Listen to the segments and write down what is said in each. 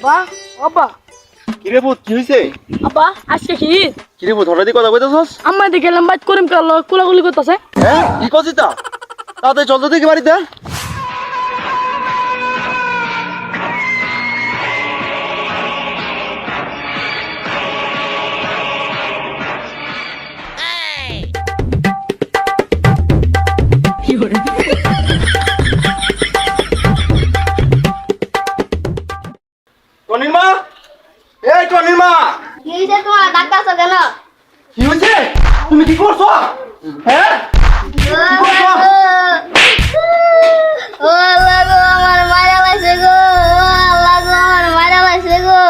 আব্বা আব্বা। কিরে বুত কি হইছে? আব্বা আজকে কি? কিরে বুত হঠাৎ কথা কইতাছস আম্মা দিকে গেলাম বাইট করিম কাল কুলাকুলি করতাছে। হ্যাঁ? কি কইছিস তা? তাতে চল তো দেখি বাড়িতে। টনির মা এই টনির মা কি হয়েছে তোমার ডাক্তার কেন কি হয়েছে? তুমি কি করছ? হ্যাঁ? ও আল্লাহ গো আমার মারা লাগছে গো ও আল্লাহ গো আমার মারা লাগছে গো।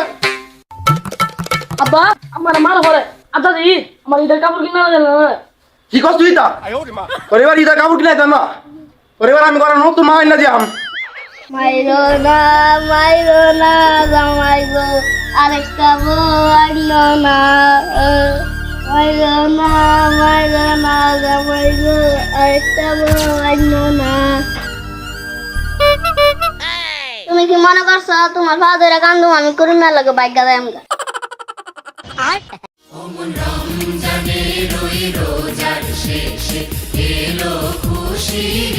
আব্বা আমার মার ঘরে আচ্ছা জি আমার ঈদের কাপড় কিনা না কি করছ তুই পরিবার ইদা কাপড় কিনাই না। পরিবার আমি করার নতুন মা না যাম মাইরো না মাইরো না জামাই গো আরেকটা বউ আনলো না। মাইরো না জামাই গো আরেকটা বউ আনলো না। তুমি কি মনে করছ, তোমার ফাদারে কান্দু আমি করি না, লাগে বাইক গাদাই রমজানের রোজার শেষে এলো খুশির।